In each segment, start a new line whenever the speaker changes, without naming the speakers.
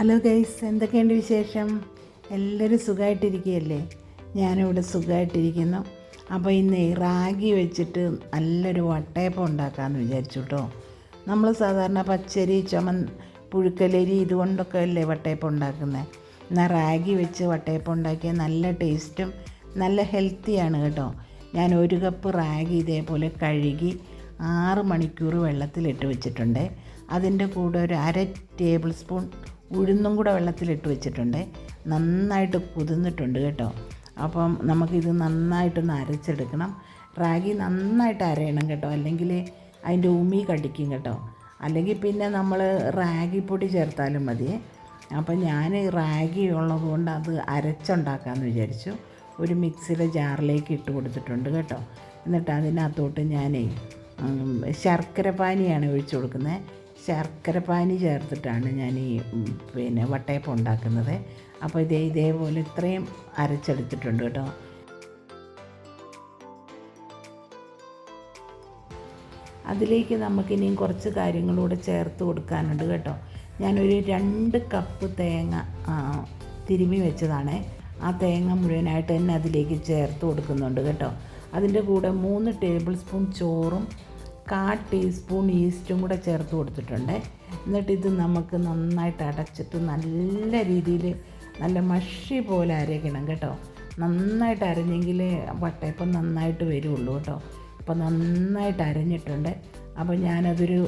Hello guys എന്തൊക്കെയുണ്ട് വിശേഷം? എല്ലാവരും സുഖമായിട്ടിരിക്കുകയല്ലേ ഞാനിവിടെ സുഖമായിട്ടിരിക്കുന്നു അപ്പോൾ ഇന്ന് റാഗി വെച്ചിട്ട് നല്ലൊരു വട്ടയപ്പം ഉണ്ടാക്കാമെന്ന് വിചാരിച്ചു കേട്ടോ നമ്മൾ സാധാരണ പച്ചരി ചുമ പുഴുക്കലരി ഇതുകൊണ്ടൊക്കെ അല്ലേ വട്ടയപ്പം ഉണ്ടാക്കുന്നത് എന്നാൽ റാഗി വെച്ച് വട്ടയപ്പം ഉണ്ടാക്കിയാൽ നല്ല ടേസ്റ്റും നല്ല ഹെൽത്തിയാണ് കേട്ടോ. ഞാൻ ഒരു കപ്പ് റാഗി ഇതേപോലെ കഴുകി ആറ് മണിക്കൂർ വെള്ളത്തിലിട്ട് വെച്ചിട്ടുണ്ട്. അതിന്റെ കൂടെ ഒരു അര ടേബിൾ സ്പൂൺ ഉഴുന്നും കൂടെ വെള്ളത്തിലിട്ട് വെച്ചിട്ടുണ്ട്. നന്നായിട്ട് കുതിർന്നിട്ടുണ്ട് കേട്ടോ. അപ്പം നമുക്കിത് നന്നായിട്ടൊന്ന് അരച്ചെടുക്കണം. റാഗി നന്നായിട്ട് അരയണം കേട്ടോ. അല്ലെങ്കിൽ അതിന്റെ ഉമി കടിക്കും കേട്ടോ. അല്ലെങ്കിൽ പിന്നെ നമ്മൾ റാഗി പൊടി ചേർത്താലും മതി. അപ്പം ഞാൻ റാഗി ഉള്ളതുകൊണ്ട് അത് അരച്ചുണ്ടാക്കാമെന്ന് വിചാരിച്ചു. ഒരു മിക്സിയുടെ ജാറിലേക്ക് ഇട്ട് കൊടുത്തിട്ടുണ്ട് കേട്ടോ. എന്നിട്ട് അതിനകത്തോട്ട് ഉം, ശർക്കര പാനിയാണ് ഒഴിച്ചു കൊടുക്കുന്നത്. ശർക്കര പാനി ചേർത്തിട്ടാണ് ഞാൻ ഈ പിന്നെ വട്ടയപ്പം ഉണ്ടാക്കുന്നത്. അപ്പോൾ ഇതേ ഇതേപോലെ ഇത്രയും അരച്ചെടുത്തിട്ടുണ്ട് കേട്ടോ. അതിലേക്ക് നമുക്കിനിയും കുറച്ച് കാര്യങ്ങളൂടെ ചേർത്ത് കൊടുക്കാനുണ്ട് കേട്ടോ. ഞാനൊരു രണ്ട് കപ്പ് തേങ്ങ തിരുമി വെച്ചതാണ്. ആ തേങ്ങ മുഴുവനായിട്ട് തന്നെ അതിലേക്ക് ചേർത്ത് കൊടുക്കുന്നുണ്ട് കേട്ടോ. അതിന്റെ കൂടെ മൂന്ന് ടേബിൾ സ്പൂൺ ചോറും കാ ടീസ്പൂൺ ഈസ്റ്റും കൂടെ ചേർത്ത് കൊടുത്തിട്ടുണ്ട്. എന്നിട്ട് ഇത് നമുക്ക് നന്നായിട്ട് അടച്ചിട്ട് നല്ല രീതിയിൽ നല്ല മഷി പോലെ അരയ്ക്കണം കേട്ടോ. നന്നായിട്ട് അരഞ്ഞെങ്കിൽ വട്ടയപ്പം നന്നായിട്ട് വരുള്ളൂ കേട്ടോ. അപ്പോൾ നന്നായിട്ട് അരഞ്ഞിട്ടുണ്ട്. അപ്പോൾ ഞാനതൊരു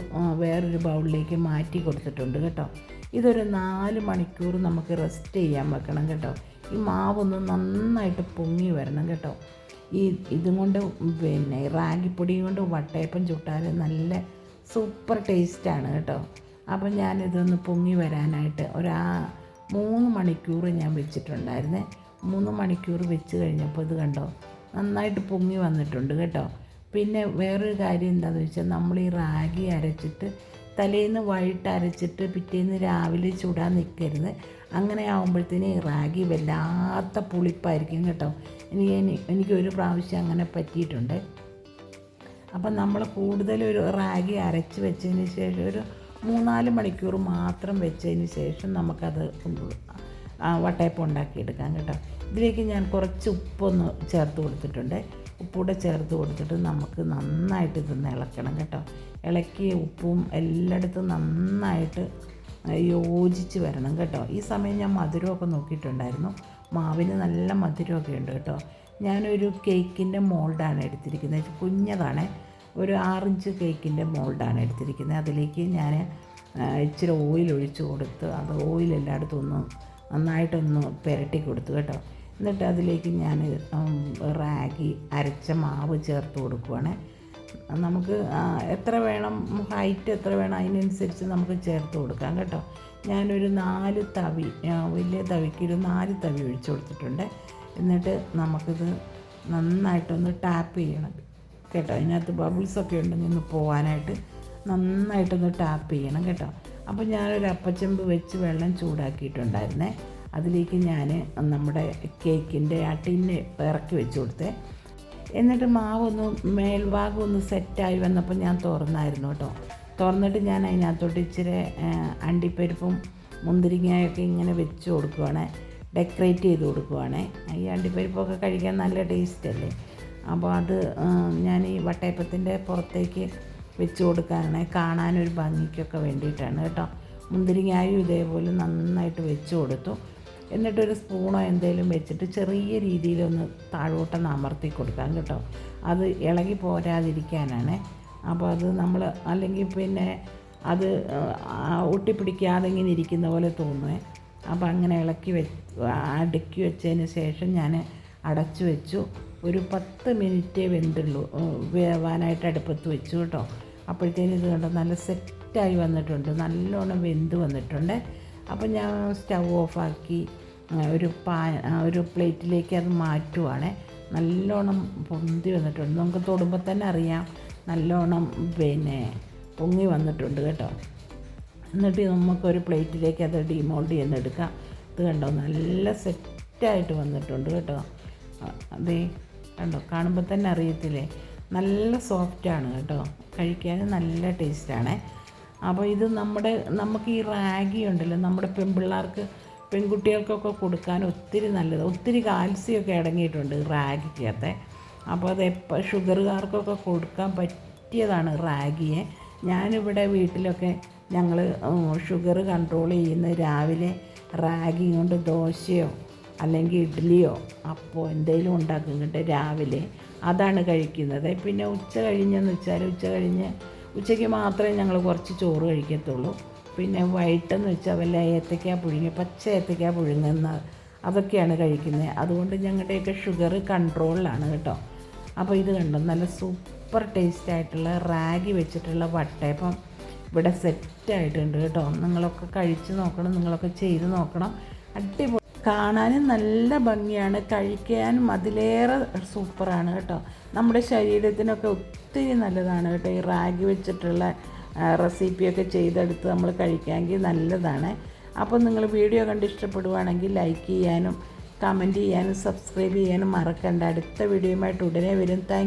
വേറൊരു ബൗളിലേക്ക് മാറ്റി കൊടുത്തിട്ടുണ്ട് കേട്ടോ. ഇതൊരു നാല് മണിക്കൂർ നമുക്ക് റെസ്റ്റ് ചെയ്യാൻ വെക്കണം കേട്ടോ. ഈ മാവൊന്ന് നന്നായിട്ട് പൊങ്ങി വരണം കേട്ടോ. ഈ ഇതും കൊണ്ട് പിന്നെ റാഗിപ്പൊടി കൊണ്ട് വട്ടയപ്പം ചുട്ടാൽ നല്ല സൂപ്പർ ടേസ്റ്റാണ് കേട്ടോ. അപ്പം ഞാനിതൊന്ന് പൊങ്ങി വരാനായിട്ട് ഒരാ മൂന്ന് മണിക്കൂർ ഞാൻ വെച്ചിട്ടുണ്ടായിരുന്നേ. മൂന്ന് മണിക്കൂർ വെച്ച് കഴിഞ്ഞപ്പോൾ ഇത് കണ്ടോ നന്നായിട്ട് പൊങ്ങി വന്നിട്ടുണ്ട് കേട്ടോ. പിന്നെ വേറൊരു കാര്യം എന്താണെന്ന് വെച്ചാൽ നമ്മൾ ഈ റാഗി അരച്ചിട്ട് തലേന്ന് വൈകിട്ട് അരച്ചിട്ട് പിറ്റേന്ന് രാവിലെ ചൂടാൻ നിൽക്കരുത് അങ്ങനെ ആകുമ്പോഴത്തേന് റാഗി വല്ലാത്ത പുളിപ്പായിരിക്കും കേട്ടോ. എനിക്ക് എനിക്കൊരു പ്രാവശ്യം അങ്ങനെ പറ്റിയിട്ടുണ്ട്. അപ്പം നമ്മൾ കൂടുതലൊരു റാഗി അരച്ച് വെച്ചതിന് ശേഷം ഒരു മൂന്നാൽ മണിക്കൂർ മാത്രം വെച്ചതിന് ശേഷം നമുക്കത് വട്ടയപ്പം ഉണ്ടാക്കിയെടുക്കാം കേട്ടോ. ഇതിലേക്ക് ഞാൻ കുറച്ച് ഉപ്പൊന്ന് ചേർത്ത് കൊടുത്തിട്ടുണ്ട്. ഉപ്പൂടെ ചേർത്ത് കൊടുത്തിട്ട് നമുക്ക് നന്നായിട്ട് ഇതൊന്ന് ഇളക്കണം കേട്ടോ. ഇളക്കി ഉപ്പും എല്ലായിടത്തും നന്നായിട്ട് യോജിച്ച് വരണം കേട്ടോ. ഈ സമയം ഞാൻ മധുരമൊക്കെ നോക്കിയിട്ടുണ്ടായിരുന്നു. മാവിന് നല്ല മധുരമൊക്കെ ഉണ്ട് കേട്ടോ. ഞാനൊരു കേക്കിന്റെ മോൾഡാണ് എടുത്തിരിക്കുന്നത്. കുഞ്ഞതാണ്. ഒരു ആറിഞ്ച് കേക്കിന്റെ മോൾഡാണ് എടുത്തിരിക്കുന്നത്. അതിലേക്ക് ഞാൻ ഇച്ചിരി ഓയിൽ ഒഴിച്ച് കൊടുത്ത് അത് ഓയിൽ എല്ലായിടത്തും ഒന്ന് നന്നായിട്ടൊന്ന് പുരട്ടി കൊടുത്തു കേട്ടോ. എന്നിട്ട് അതിലേക്ക് ഞാൻ റാഗി അരച്ച മാവ് ചേർത്ത് കൊടുക്കുവാണ്. നമുക്ക് എത്ര വേണം ഹൈറ്റ് എത്ര വേണം അതിനനുസരിച്ച് നമുക്ക് ചേർത്ത് കൊടുക്കാം കേട്ടോ. ഞാനൊരു നാല് തവി വലിയ തവിക്ക് ഒരു നാല് തവി ഒഴിച്ചു കൊടുത്തിട്ടുണ്ട്. എന്നിട്ട് നമുക്കിത് നന്നായിട്ടൊന്ന് ടാപ്പ് ചെയ്യണം കേട്ടോ. അതിനകത്ത് ബബിൾസൊക്കെ ഉണ്ടെങ്കിൽ ഒന്ന് പോകാനായിട്ട് നന്നായിട്ടൊന്ന് ടാപ്പ് ചെയ്യണം കേട്ടോ. അപ്പോൾ ഞാനൊരു അപ്പച്ചെമ്പ് വെച്ച് വെള്ളം ചൂടാക്കിയിട്ടുണ്ടായിരുന്നേ. അതിലേക്ക് ഞാൻ നമ്മുടെ കേക്കിന്റെ ആ ടിന്ന് ഇറക്കി വെച്ച് കൊടുത്തേ. എന്നിട്ട് മാവൊന്ന് മേൽഭാഗം ഒന്ന് സെറ്റായി വന്നപ്പോൾ ഞാൻ തുറന്നായിരുന്നു കേട്ടോ. തുറന്നിട്ട് ഞാൻ അതിനകത്തോട്ട് ഇച്ചിരി അണ്ടിപ്പരിപ്പും മുന്തിരിങ്ങയൊക്കെ ഇങ്ങനെ വെച്ച് കൊടുക്കുവാണ്. ഡെക്കറേറ്റ് ചെയ്ത് കൊടുക്കുവാണ്. ഈ അണ്ടിപ്പരിപ്പൊക്കെ കഴിക്കാൻ നല്ല ടേസ്റ്റ് അല്ലേ? അപ്പോൾ അത് ഞാൻ ഈ വട്ടയപ്പത്തിന്റെ പുറത്തേക്ക് വെച്ച് കൊടുക്കാനാണ്. കാണാനൊരു ഭംഗിക്കൊക്കെ വേണ്ടിയിട്ടാണ് കേട്ടോ. മുന്തിരിങ്ങായും ഇതേപോലെ നന്നായിട്ട് വെച്ച് കൊടുത്തു. എന്നിട്ടൊരു സ്പൂണോ എന്തെങ്കിലും വെച്ചിട്ട് ചെറിയ രീതിയിലൊന്ന് താഴോട്ടൊന്ന് അമർത്തി കൊടുക്കാം കേട്ടോ. അത് ഇളകി പോരാതിരിക്കാനാണ്. അപ്പോൾ അത് നമ്മൾ അല്ലെങ്കിൽ പിന്നെ അത് ഒട്ടിപ്പിടിക്കാതെ ഇങ്ങനെ ഇരിക്കുന്ന പോലെ തോന്നുവേ. അപ്പോൾ അങ്ങനെ ഇളക്കി വെ അടുക്കി വെച്ചതിന് ശേഷം ഞാൻ അടച്ചു വെച്ചു. ഒരു പത്ത് മിനിറ്റേ വെന്തുള്ളൂ. വേവാനായിട്ട് അടുപ്പത്ത് വെച്ചു കേട്ടോ. അപ്പോഴത്തേനും ഇത് കണ്ടോ നല്ല സെറ്റായി വന്നിട്ടുണ്ട്. നല്ലോണം വെന്ത് വന്നിട്ടുണ്ട്. അപ്പോൾ ഞാൻ സ്റ്റൗ ഓഫാക്കി ഒരു പാ ഒരു പ്ലേറ്റിലേക്ക് അത് മാറ്റുവാണ്. നല്ലോണം പൊന്തി വന്നിട്ടുണ്ട്. നമുക്ക് തൊടുമ്പോൾ തന്നെ അറിയാം. നല്ലോണം പിന്നെ പൊങ്ങി വന്നിട്ടുണ്ട് കേട്ടോ. എന്നിട്ട് നമുക്കൊരു പ്ലേറ്റിലേക്ക് അത് ഡിമോൾഡ് ചെയ്യുന്നെടുക്കാം. ഇത് കണ്ടോ? നല്ല സെറ്റായിട്ട് വന്നിട്ടുണ്ട് കേട്ടോ. അതെ കണ്ടോ? കാണുമ്പോൾ തന്നെ അറിയത്തില്ലേ? നല്ല സോഫ്റ്റാണ് കേട്ടോ. കഴിക്കാൻ നല്ല ടേസ്റ്റാണ്. അപ്പോൾ ഇത് നമ്മുടെ നമുക്ക് ഈ റാഗി ഉണ്ടല്ലോ നമ്മുടെ പെൺപിള്ളേർക്ക് പെൺകുട്ടികൾക്കൊക്കെ കൊടുക്കാൻ ഒത്തിരി നല്ലത്. ഒത്തിരി കാൽസ്യമൊക്കെ അടങ്ങിയിട്ടുണ്ട് റാഗിക്കകത്തെ. അപ്പോൾ അത് എപ്പോൾ ഷുഗറുകാർക്കൊക്കെ കൊടുക്കാൻ പറ്റിയതാണ് റാഗിയെ. ഞാനിവിടെ വീട്ടിലൊക്കെ ഞങ്ങൾ ഷുഗർ കൺട്രോൾ ചെയ്യുന്ന രാവിലെ റാഗി കൊണ്ട് ദോശയോ അല്ലെങ്കിൽ ഇഡ്ഡലിയോ അപ്പോൾ എന്തെങ്കിലും ഉണ്ടാക്കും രാവിലെ. അതാണ് കഴിക്കുന്നത്. പിന്നെ ഉച്ച കഴിഞ്ഞെന്ന് വെച്ചാൽ ഉച്ച കഴിഞ്ഞ് ഉച്ചയ്ക്ക് മാത്രമേ ഞങ്ങൾ കുറച്ച് ചോറ് കഴിക്കത്തുള്ളൂ. പിന്നെ വൈകിട്ടെന്ന് വെച്ചാൽ വല്ല ഏത്തയ്ക്ക പുഴുങ്ങി പച്ച ഏത്തയ്ക്ക പുഴുങ്ങുന്ന അതൊക്കെയാണ് കഴിക്കുന്നത് അതുകൊണ്ട് ഞങ്ങളുടെയൊക്കെ ഷുഗർ കൺട്രോളിലാണ് കേട്ടോ. അപ്പോൾ ഇത് കണ്ടോ? നല്ല സൂപ്പർ ടേസ്റ്റ് ആയിട്ടുള്ള റാഗി വെച്ചിട്ടുള്ള വട്ടയപ്പം ഇവിടെ സെറ്റായിട്ടുണ്ട് കേട്ടോ. നിങ്ങളൊക്കെ കഴിച്ച് നോക്കണം നിങ്ങളൊക്കെ ചെയ്ത് നോക്കണം. അടിപൊളി. കാണാനും നല്ല ഭംഗിയാണ്. കഴിക്കാനും അതിലേറെ സൂപ്പറാണ് കേട്ടോ. നമ്മുടെ ശരീരത്തിനൊക്കെ ഒത്തിരി നല്ലതാണ് കേട്ടോ ഈ റാഗി വെച്ചിട്ടുള്ള റെസിപ്പിയൊക്കെ ചെയ്തെടുത്ത് നമ്മൾ കഴിക്കാമെങ്കിൽ നല്ലതാണ്. അപ്പോൾ നിങ്ങൾ വീഡിയോ കണ്ട് ഇഷ്ടപ്പെടുവാണെങ്കിൽ ലൈക്ക് ചെയ്യാനും കമന്റ് ചെയ്യാനും സബ്സ്ക്രൈബ് ചെയ്യാനും മറക്കണ്ട. അടുത്ത വീഡിയോയുമായിട്ട് ഉടനെ വരും. താങ്ക്